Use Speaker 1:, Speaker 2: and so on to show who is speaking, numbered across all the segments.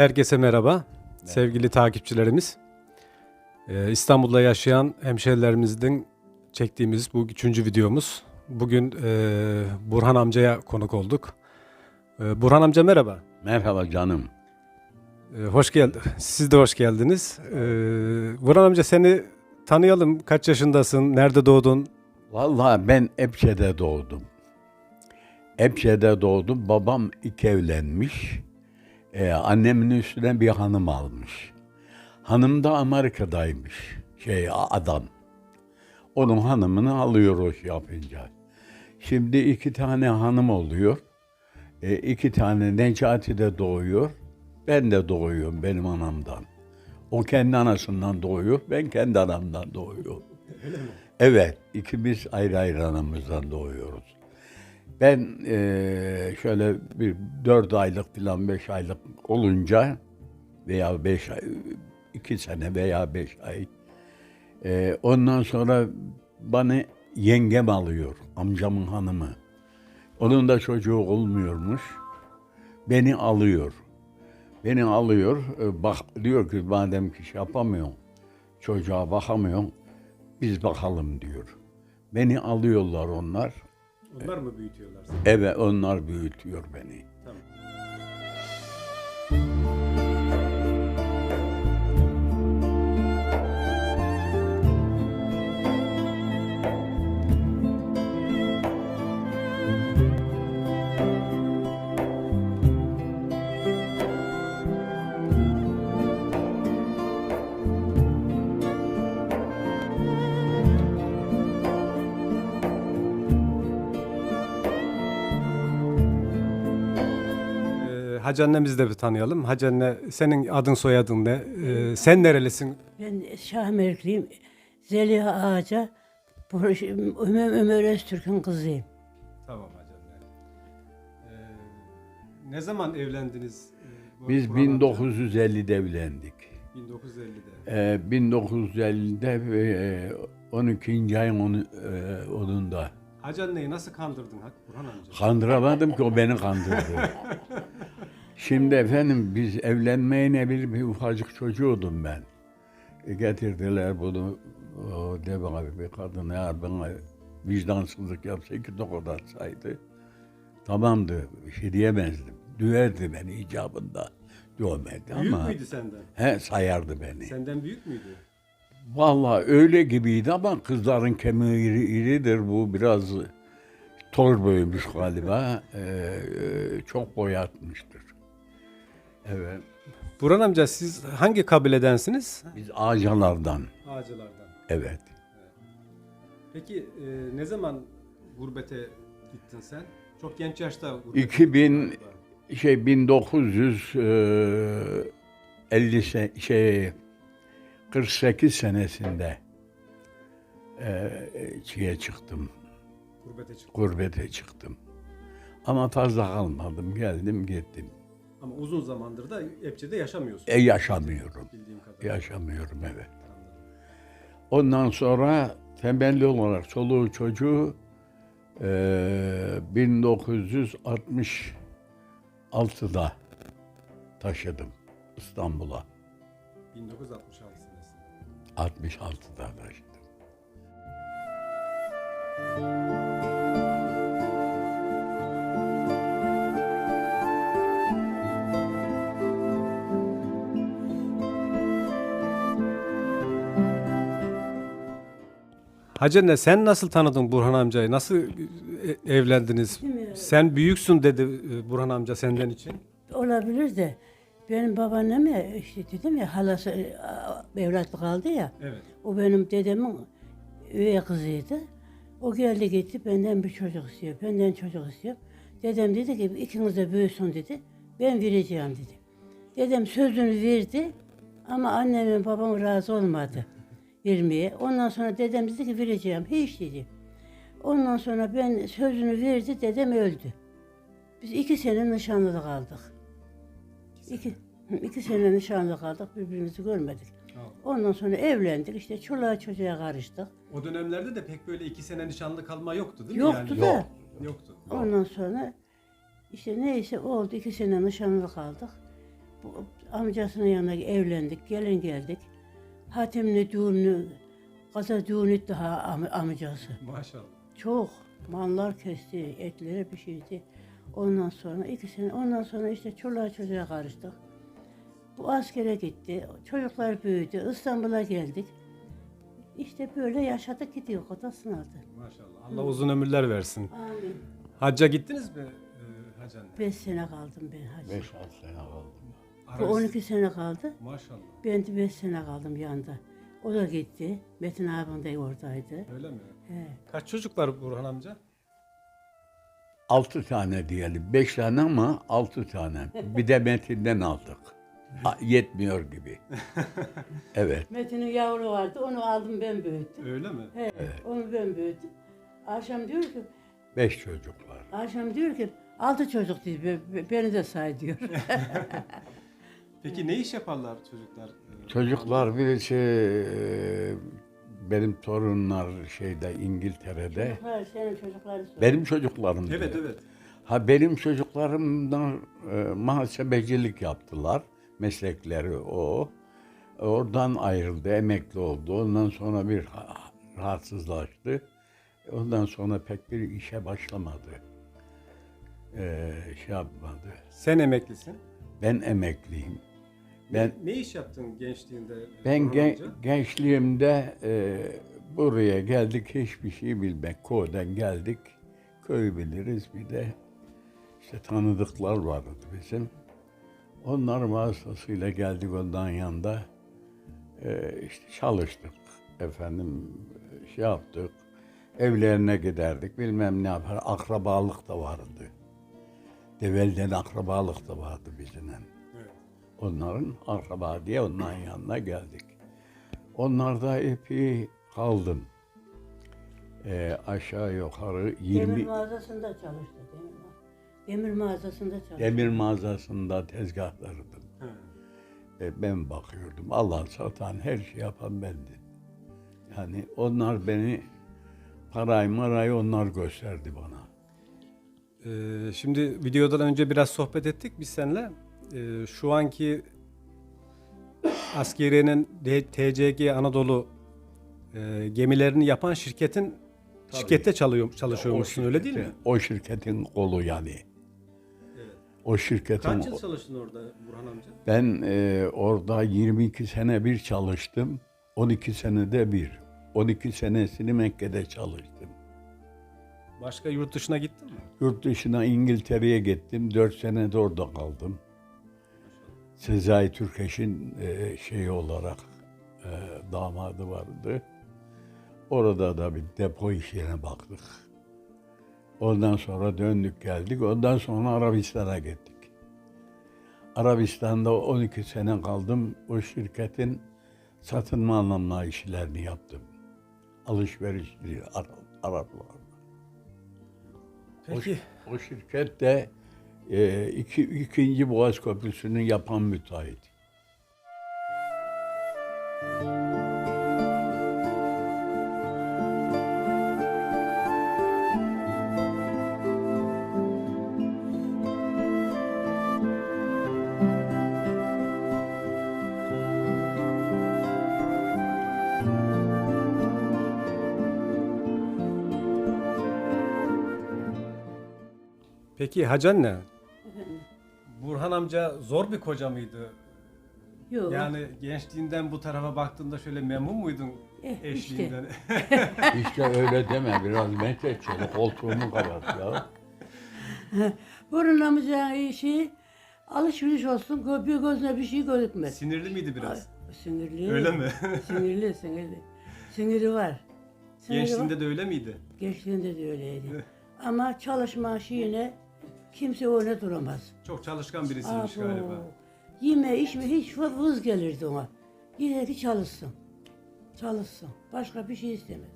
Speaker 1: Herkese merhaba, sevgili takipçilerimiz. Ee, İstanbul'da yaşayan hemşehrilerimizden çektiğimiz bu üçüncü videomuz. Bugün e, Burhan amcaya konuk olduk. Ee, Burhan amca merhaba.
Speaker 2: Merhaba canım.
Speaker 1: Ee, hoş geldin. Siz de hoş geldiniz. Ee, Burhan amca seni tanıyalım. Kaç yaşındasın? Nerede doğdun?
Speaker 2: Vallahi ben Epçe'de doğdum. Epçe'de doğdum. Babam iki evlenmiş. Ee, annemin üstüne bir hanım almış. Hanım da Amerika'daymış. Şey adam. Onun hanımını alıyor o şey yapınca. Şimdi iki tane hanım oluyor. Ee, iki tane Necati de doğuyor. Ben de doğuyorum benim anamdan. O kendi anasından doğuyor. Ben kendi anamdan doğuyorum. Evet, ikimiz ayrı ayrı anamızdan doğuyoruz. Ben eee, şöyle bir dört aylık falan beş aylık olunca veya beş ay, iki sene veya beş ay eee, ondan sonra bana yengem alıyor, amcamın hanımı. Onun da çocuğu olmuyormuş. Beni alıyor. Beni alıyor, e, bak diyor ki madem ki şey yapamıyorum, çocuğa bakamıyorum, biz bakalım diyor. Beni alıyorlar onlar.
Speaker 1: Onlar mı büyütüyorlar seni?
Speaker 2: Evet onlar büyütüyor beni.
Speaker 1: Hacı annemizi de bir tanıyalım. Hacı anne senin adın soyadın ne? Ee, sen nerelisin?
Speaker 3: Ben Şahmerekliyim. Zeliha Ağaca, Ömer, Ömer Öztürk'ün kızıyım.
Speaker 1: Tamam Hacı anne. Ee, ne zaman evlendiniz? ee,
Speaker 2: Biz
Speaker 1: Burhan amca?
Speaker 2: 1950'de evlendik.
Speaker 1: 1950'de.
Speaker 2: Ee, 1950'de ve e, 12. ayın onu, e, onunda.
Speaker 1: Hacı anneyi nasıl kandırdın Hak- Burhan amca?
Speaker 2: Kandıramadım ki o beni kandırdı. Şimdi efendim biz evlenmeye ne bir, bir ufacık çocuğudum ben. E, getirdiler bunu o de bana bir kadın eğer bana vicdansızlık yapsaydı tokat atsaydı tamamdı bir şey diyemezdim. Düverdi beni icabında. Dövmedi
Speaker 1: Büyük
Speaker 2: ama
Speaker 1: müydü senden?
Speaker 2: he, sayardı beni.
Speaker 1: Senden büyük müydü?
Speaker 2: Vallahi öyle gibiydi ama kızların kemiği iri, iridir bu biraz tor boyumuş galiba. Ee, e, çok boyatmıştır. Evet.
Speaker 1: Burhan amca siz hangi kabiledensiniz?
Speaker 2: Biz ağacalardan.
Speaker 1: Ağacılardan.
Speaker 2: Evet.
Speaker 1: Peki e, ne zaman gurbete gittin sen? Çok genç yaşta gurbete
Speaker 2: 2000
Speaker 1: gittin galiba.
Speaker 2: şey 1950 se, şey 48 senesinde e, şeye çıktım.
Speaker 1: Gurbete çıktın.
Speaker 2: Gurbete çıktım. Ama fazla kalmadım. Geldim gittim.
Speaker 1: Ama uzun zamandır da Epçe'de yaşamıyorsun.
Speaker 2: E yaşamıyorum.
Speaker 1: Bildiğim kadarıyla.
Speaker 2: Yaşamıyorum evet. Ondan sonra temelli olarak çoluğu çocuğu eee 1966'da taşıdım İstanbul'a.
Speaker 1: 1966 senesinde.
Speaker 2: 66'da taşıdım.
Speaker 1: Hacı anne sen nasıl tanıdın Burhan amcayı? Nasıl e, evlendiniz?
Speaker 3: Bilmiyorum.
Speaker 1: Sen büyüksün dedi e, Burhan amca senden için.
Speaker 3: Olabilir de benim babaannem ya işte dedim ya halası evlatlık aldı ya.
Speaker 1: Evet.
Speaker 3: O benim dedemin üvey kızıydı. O geldi gitti benden bir çocuk istiyor. Benden çocuk istiyor. Dedem dedi ki ikiniz de büyüsün dedi. Ben vereceğim dedi. Dedem sözünü verdi ama annemin babam razı olmadı vermeye. Ondan sonra dedem dedi ki vereceğim. Hiç dedi. Ondan sonra ben sözünü verdi dedem öldü. Biz iki sene nişanlı kaldık. İki, iki sene nişanlı kaldık birbirimizi görmedik. Ondan sonra evlendik işte çoluğa çocuğa karıştık.
Speaker 1: O dönemlerde de pek böyle iki sene nişanlı kalma yoktu değil mi?
Speaker 3: Yoktu
Speaker 1: yani?
Speaker 3: da.
Speaker 2: Yok.
Speaker 1: Yoktu.
Speaker 3: Ondan sonra işte neyse oldu iki sene nişanlı kaldık. Bu, amcasının yanına evlendik, gelin geldik. Hatimli düğünü, kaza düğünü daha am- amcası.
Speaker 1: Maşallah.
Speaker 3: Çok mallar kesti, etleri pişirdi. Ondan sonra iki sene, ondan sonra işte çoluğa çocuğa karıştık. Bu askere gitti, çocuklar büyüdü, İstanbul'a geldik. İşte böyle yaşadık gidiyor, o da sınavdı.
Speaker 1: Maşallah. Allah uzun ömürler versin.
Speaker 3: Amin.
Speaker 1: Hacca gittiniz mi e, hacı anne?
Speaker 3: Beş sene kaldım ben hacı.
Speaker 2: 5-6 sene kaldım.
Speaker 3: Bu
Speaker 1: Arabist-
Speaker 3: 12 sene kaldı.
Speaker 1: Maşallah.
Speaker 3: Ben de 5 sene kaldım yanında. O da gitti. Metin abim de oradaydı.
Speaker 1: Öyle mi?
Speaker 3: He.
Speaker 1: Kaç çocuklar Burhan amca?
Speaker 2: 6 tane diyelim. 5 tane ama 6 tane. Bir de Metin'den aldık. Ha, Yetmiyor gibi. Evet.
Speaker 3: Metin'in yavru vardı. Onu aldım ben büyüttüm.
Speaker 1: Öyle mi?
Speaker 3: He, Onu ben büyüttüm. Akşam diyor ki,
Speaker 2: 5 çocuklar.
Speaker 3: akşam diyor ki altı çocuk diyor. be- be- Beni de say diyor.
Speaker 1: Peki ne iş yaparlar çocuklar?
Speaker 2: Çocuklar birisi e, benim torunlar şeyde İngiltere'de.
Speaker 3: Hayır, senin çocukları sor.
Speaker 2: Benim çocuklarım.
Speaker 1: Evet
Speaker 2: diyor.
Speaker 1: evet.
Speaker 2: Ha benim çocuklarımdan e, muhasebecilik yaptılar. Meslekleri o. Oradan ayrıldı, emekli oldu. Ondan sonra bir ha- rahatsızlaştı. Ondan sonra pek bir işe başlamadı. E, şey yapmadı.
Speaker 1: Sen emeklisin.
Speaker 2: Ben emekliyim. Ben
Speaker 1: Ne iş yaptın gençliğinde?
Speaker 2: ben
Speaker 1: Burhan
Speaker 2: gen- gençliğimde e, buraya geldik hiçbir şey bilmek. Köyden geldik. Köyü biliriz bir de işte tanıdıklar vardı bizim. Onlar vasıtasıyla geldik ondan yanında. E, işte çalıştık efendim şey yaptık. Evlerine giderdik bilmem ne yapar. Akrabalık da vardı. Develden akrabalık da vardı bizimle. Onların akraba diye onların yanına geldik. Onlarda epey kaldım. Ee, aşağı yukarı
Speaker 3: Demir
Speaker 2: 20
Speaker 3: mağazasında çalıştı. Demir, ma- demir mağazasında çalıştı.
Speaker 2: demir mağazasında tezgahlardım.
Speaker 1: He.
Speaker 2: E, ben bakıyordum. Allah satan her şey yapan bendim. Yani onlar beni parayı marayı onlar gösterdi bana.
Speaker 1: Ee, şimdi videodan önce biraz sohbet ettik biz seninle. Ee, şu anki askeriyenin TCG Anadolu e, gemilerini yapan şirketin şirkette çalıyor, çalışıyormuşsun öyle değil mi?
Speaker 2: O şirketin kolu yani. O şirketin
Speaker 1: Kaç yıl çalıştın orada Burhan amca?
Speaker 2: Ben e, orada 22 sene bir çalıştım. 12 senede bir. 12 senesini Mekke'de çalıştım.
Speaker 1: Başka yurt dışına gittin mi?
Speaker 2: Yurt dışına İngiltere'ye gittim. 4 sene de orada kaldım. Sezai Türkeş'in e, şeyi olarak e, damadı vardı. Orada da bir depo işine baktık. Ondan sonra döndük geldik. Ondan sonra Arabistan'a gittik. Arabistan'da 12 sene kaldım. O şirketin satın alma işlerini yaptım. Alışverişli Arap, Araplarla. O,
Speaker 1: Peki.
Speaker 2: o şirket de e, iki, ikinci Boğaz Köprüsü'nü yapan müteahhit.
Speaker 1: Peki anne,
Speaker 3: Efendim,
Speaker 1: Burhan amca zor bir koca mıydı?
Speaker 3: Yok.
Speaker 1: Yani gençliğinden bu tarafa baktığında şöyle memnun muydun
Speaker 3: Eh,
Speaker 1: eşliğinden?
Speaker 2: İşte öyle deme biraz Mehmet şöyle koltuğumu kapat ya.
Speaker 3: Burun amcanın işi alışveriş olsun. gö- Bir gözüne bir şey gözükmez.
Speaker 1: Sinirli miydi biraz?
Speaker 3: Sinirli.
Speaker 1: Öyle mi?
Speaker 3: sinirli, sinirli. Siniri var. Siniri var.
Speaker 1: Gençliğinde de öyle miydi?
Speaker 3: Gençliğinde de öyleydi. Ama çalışma şeyine kimse öyle duramaz.
Speaker 1: Çok çalışkan birisiymiş
Speaker 3: Abo,
Speaker 1: galiba.
Speaker 3: Yeme içme hiç vız gelirdi ona. Yeter ki çalışsın. Çalışsın. Başka bir şey istemez.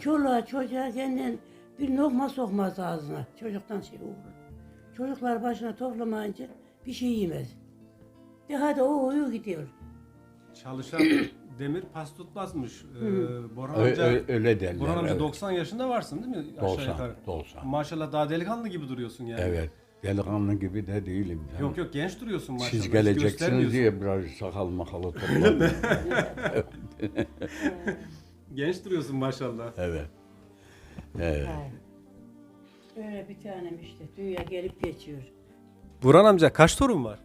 Speaker 3: Çoluğa çocuğa kendin bir lokma sokmaz ağzına. Çocuktan şey olur. Çocuklar başına toplamayınca bir şey yemez. De hadi o uyu gidiyor.
Speaker 1: Çalışan demir pas tutmazmış. Ee, Burhan
Speaker 2: Ö-
Speaker 1: amca,
Speaker 2: ö- öyle derler.
Speaker 1: Burhan amca
Speaker 2: evet.
Speaker 1: 90 yaşında varsın değil mi? Aşağı
Speaker 2: 90,
Speaker 1: yukarı.
Speaker 2: 90.
Speaker 1: Maşallah daha delikanlı gibi duruyorsun yani.
Speaker 2: Evet. Delikanlı gibi de değilim. Yani.
Speaker 1: Yok yok genç duruyorsun maşallah.
Speaker 2: Siz
Speaker 1: hiç
Speaker 2: geleceksiniz
Speaker 1: göstermiyorsun.
Speaker 2: diye biraz sakal makalı topladım.
Speaker 1: Genç duruyorsun maşallah.
Speaker 2: evet. Evet.
Speaker 3: Öyle bir tanem işte. Dünya gelip geçiyor.
Speaker 1: Burhan amca kaç torun var?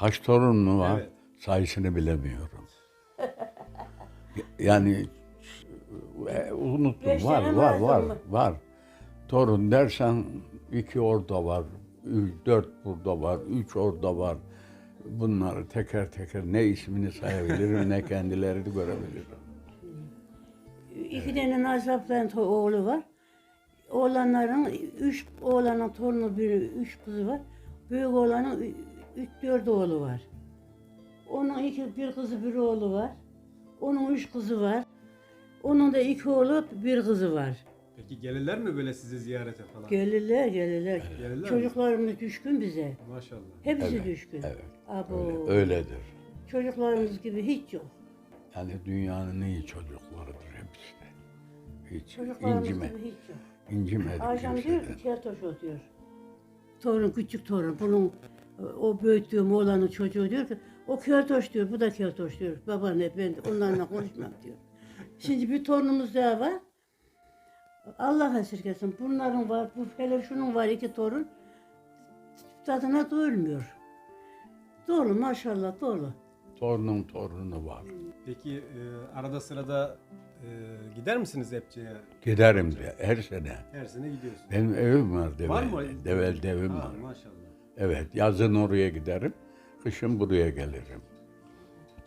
Speaker 2: Kaç torun mu var?
Speaker 1: Evet.
Speaker 2: Sayısını bilemiyorum. yani e, unuttum.
Speaker 3: Beş
Speaker 2: var,
Speaker 3: tane
Speaker 2: var, var,
Speaker 3: mı?
Speaker 2: var. Torun dersen iki orada var, üç, dört burada var, üç orada var. Bunları teker teker ne ismini sayabilirim ne kendilerini görebilirim.
Speaker 3: İki tane Nazap'tan to- oğlu var. Oğlanların üç oğlanın torunu biri, üç kızı var. Büyük oğlanın üç dört oğlu var. Onun iki bir kızı bir oğlu var. Onun üç kızı var. Onun da iki oğlu bir kızı var.
Speaker 1: Peki gelirler mi böyle sizi ziyarete falan?
Speaker 3: Gelirler gelirler.
Speaker 1: Gelirler mi?
Speaker 3: Çocuklarımız düşkün bize.
Speaker 1: Maşallah.
Speaker 3: Hepsi
Speaker 2: Evet,
Speaker 3: düşkün.
Speaker 2: evet.
Speaker 3: Abo.
Speaker 2: Öyle, öyledir.
Speaker 3: Çocuklarımız gibi hiç yok.
Speaker 2: Yani dünyanın iyi çocuklarıdır hepsi de. Hiç
Speaker 3: Çocuklarımız
Speaker 2: incime,
Speaker 3: gibi hiç yok.
Speaker 2: incimedi
Speaker 3: Akşam diyor
Speaker 2: kimseden.
Speaker 3: ki tiyatro diyor. Torun, küçük torun. Bunun o büyüttüğüm oğlanın çocuğu diyor ki o keltoş diyor, bu da keltoş diyor. Baba ne ben onlarla konuşmam diyor. Şimdi bir torunumuz daha var. Allah esirgesin. Bunların var, bu hele şunun var iki torun. Tadına doyulmuyor. Dolu maşallah dolu.
Speaker 2: Torunun torunu var.
Speaker 1: Peki e, arada sırada e, gider misiniz Epçe'ye?
Speaker 2: Giderim de her sene.
Speaker 1: Her sene gidiyorsun.
Speaker 2: Benim evim var Devel.
Speaker 1: Var mı?
Speaker 2: Devel'de evim
Speaker 1: Ha,
Speaker 2: var.
Speaker 1: maşallah.
Speaker 2: Evet, yazın oraya giderim. Kışın buraya gelirim.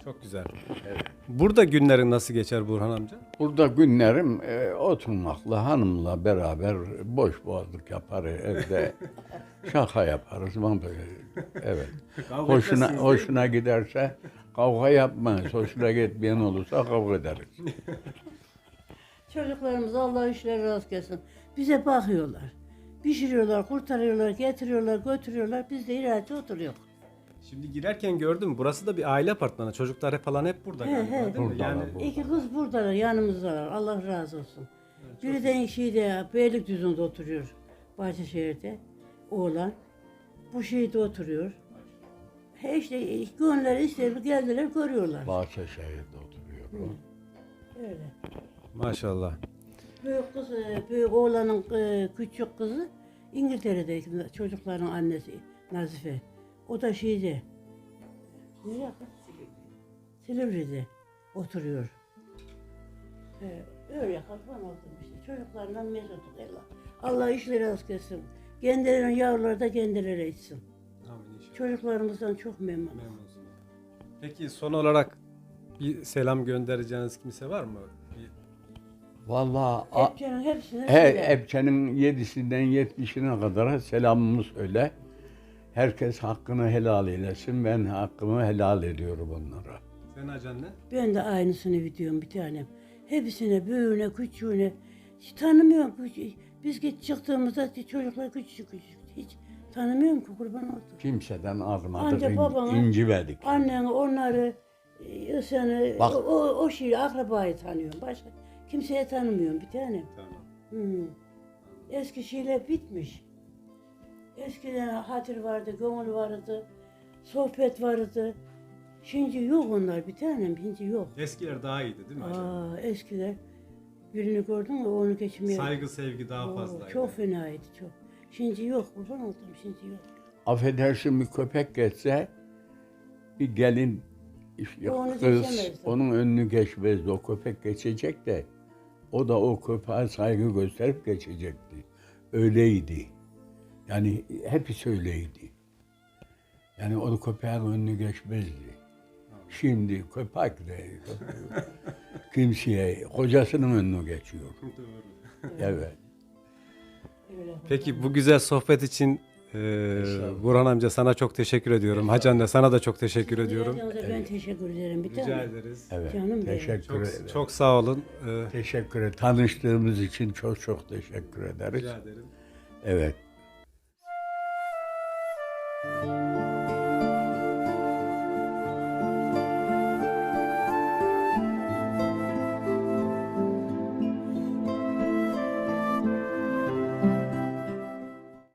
Speaker 1: Çok güzel. Burada günlerin nasıl geçer Burhan amca?
Speaker 2: Burada günlerim e, oturmakla, hanımla beraber boş boğazlık yapar evde. Şaka yaparız. Evet.
Speaker 1: Kavga
Speaker 2: hoşuna
Speaker 1: etmezsiniz
Speaker 2: hoşuna giderse kavga yapmayız. Hoşuna gitmeyen olursa kavga ederiz.
Speaker 3: Çocuklarımız Allah işleri rast gelsin. Bize bakıyorlar. Pişiriyorlar, kurtarıyorlar, getiriyorlar, götürüyorlar. Biz de irade oturuyoruz.
Speaker 1: Şimdi girerken gördüm. Burası da bir aile apartmanı. Çocuklar falan hep burada galiba
Speaker 3: he.
Speaker 1: değil mi?
Speaker 2: Buradalar,
Speaker 1: Yani
Speaker 2: burada.
Speaker 3: İki kız buradalar, yanımızdalar. Allah razı olsun. Biri de şeyde, Beylikdüzü'nde oturuyor. Bahçeşehir'de. Oğlan. Bu şeyde oturuyor. He işte gönülleri ister geldiler görüyorlar.
Speaker 2: Bahçeşehir'de oturuyor.
Speaker 3: Öyle.
Speaker 1: maşallah.
Speaker 3: Büyük kız, e, büyük oğlanın e, küçük kızı İngiltere'de çocukların annesi Nazife. O da şeyde. Nereye? Silivri'de oturuyor. Ee, öyle kalkan oldum işte. Çocuklarla mesutuk Allah. Allah işleri az kessin. Kendilerinin yavruları da kendileri etsin.
Speaker 1: Amin inşallah.
Speaker 3: Çocuklarımızdan çok memnunum.
Speaker 1: Memnunsun. Peki son olarak bir selam göndereceğiniz kimse var mı? Bir
Speaker 2: Vallahi a-
Speaker 3: Hepsinin hepsine
Speaker 2: He,
Speaker 3: selam.
Speaker 2: Epçe'nin yedisinden yetmişine kadar selamımı söyle. Herkes hakkını helal eylesin. Ben hakkımı helal ediyorum onlara.
Speaker 1: senin acan ne?
Speaker 3: Ben de aynısını biliyorum bir tanem. Hepsine, büyüğüne, küçüğüne. Hiç tanımıyorum. Biz git çıktığımızda çocuklar küçücük küçücük. Hiç tanımıyorum ki kurban oldum.
Speaker 2: Kimseden almadık,
Speaker 3: Anca babana-
Speaker 2: incimedik.
Speaker 3: Anneni, onları, e, seni,
Speaker 2: Bak.
Speaker 3: o, o, o şeyi, akrabayı tanıyorum. Başka kimseye tanımıyorum bir tanem.
Speaker 1: Tamam.
Speaker 3: Hmm. Eski şeyler bitmiş. Eskiden hatır vardı, gönül vardı, sohbet vardı. Şimdi yok onlar bir tanem, şimdi yok.
Speaker 1: Eskiler daha iyiydi değil mi acan?
Speaker 3: Aa, eskiler birini gördün mü onu geçmeye.
Speaker 1: Saygı, sevgi daha
Speaker 3: Oo,
Speaker 1: fazlaydı.
Speaker 3: Çok fenaydı çok. Şimdi yok kurban oldum şimdi yok.
Speaker 2: Affedersin bir köpek geçse bir gelin işte
Speaker 3: Onu
Speaker 2: kız
Speaker 3: geçemezdi.
Speaker 2: onun önünü geçmezdi. O köpek geçecek de o da o köpeğe saygı gösterip geçecekti. Öyleydi. Yani hepsi öyleydi. Yani o köpeğin önünü geçmezdi. Şimdi köpek de kimseye kocasının önünü geçiyor. Evet.
Speaker 1: Peki bu güzel sohbet için e, Burhan amca sana çok teşekkür ediyorum. Hacı anne sana da çok teşekkür ediyorum.
Speaker 3: Dilediğinize Ben teşekkür ederim bir
Speaker 1: Rica
Speaker 3: tanem.
Speaker 1: ederiz.
Speaker 2: Evet.
Speaker 3: Canım benim.
Speaker 2: teşekkür
Speaker 1: Çok,
Speaker 2: ederim.
Speaker 1: çok sağ olun. E,
Speaker 2: Teşekkür ederim. Tanıştığımız için çok çok teşekkür ederiz.
Speaker 1: rica ederim.
Speaker 2: Evet.